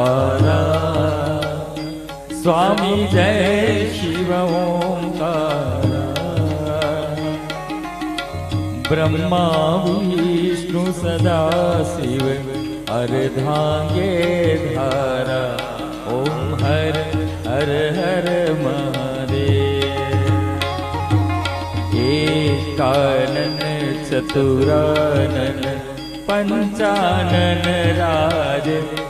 ओंकारा। स्वामी जय शिव ओंकारा। ब्रह्मा विष्णु सदा शिव, अर्धांगे धारा। ओम हर हर हर महादेव। एकानन चतुरानन, पंचानन राज।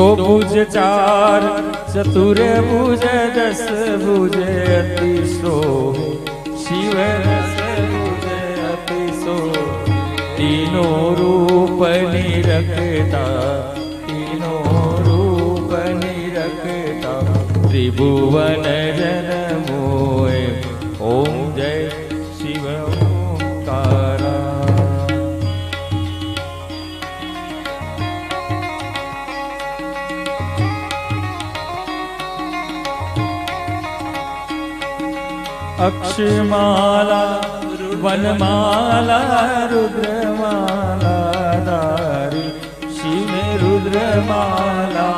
दो भुज चार, चतुर भुज दस भुज अति सो। शिव अति सो। तीनों रूप निरखता, तीनों रूप निरखता। त्रिभुवन जन अक्षमाला, वनमाला, रुद्रमाला दारी शिव रुद्रमाला,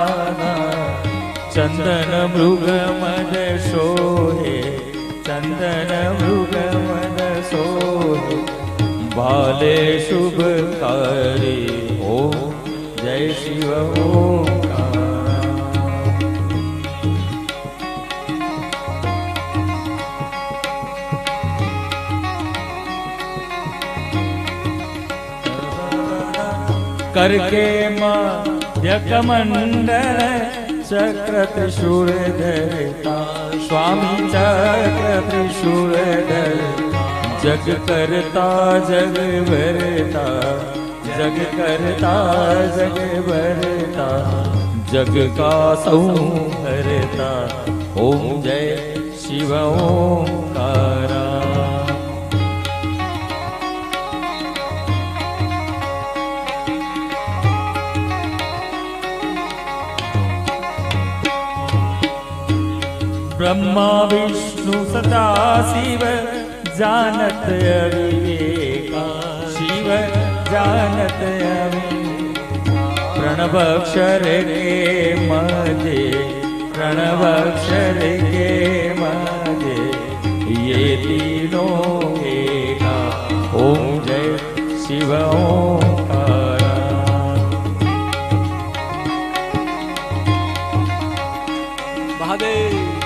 चंदन, मृग, मद, सोहे, चंदन, मृग, मद, सोहे। भाले शुभ कारी ओ जय शिव ओंकारा करके मध्यकमण्डल चक्र त्रिशूल धरता स्वामी चक्र त्रिशूल धरता जग करता, जग भरता जग करता, जग भरता जग का सऊ संहरता ओम जय शिव, ओंकारा। ब्रह्मा विष्णु सदा शिव जानत अविवेका शिव जानत अविवेका प्रणव अक्षर के मजे प्रणव अक्षर के मजे ये तीनों एका। ओम जय शिव महादेव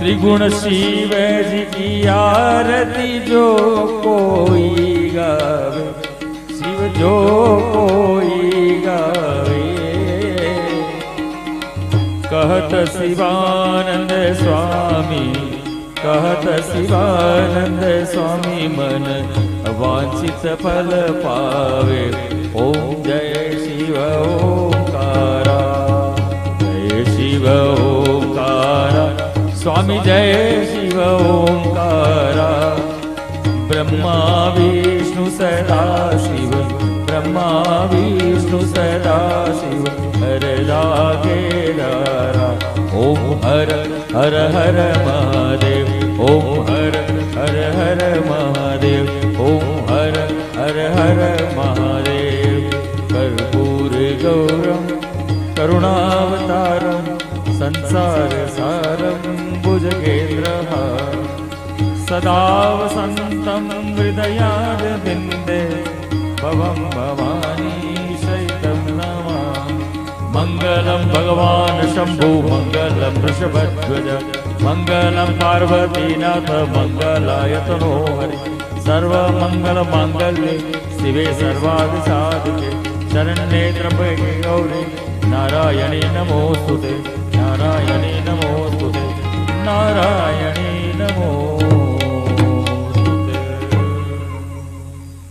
त्रिगुण शिव जी की आरती जो कोई गावे। कहत शिवानंद स्वामी कहत शिवानंद स्वामी मन वांछित फल पावे। ओम जय शिव ओंकारा। जय शिव स्वामी जय शिव ओंकारा। ब्रह्मा विष्णु सदा शिव। ब्रह्मा विष्णु सदा शिव। हर रागे दारा ओम हर हर हर महादेव। ओम सदा वसन्तं हृदयारविन्दे भवं भवानी शैतं नमामि मङ्गलं भगवान् शम्भु, मङ्गलं वृषभध्वज मङ्गलं पार्वतीनाथ मङ्गलाय तनो हरि सर्वमङ्गलमाङ्गल्ये शिवे सर्वादिसाधिके शरण्ये त्र्यम्बके गौरी, नारायणे नमोऽस्तु ते। नारायणे नमोऽस्तु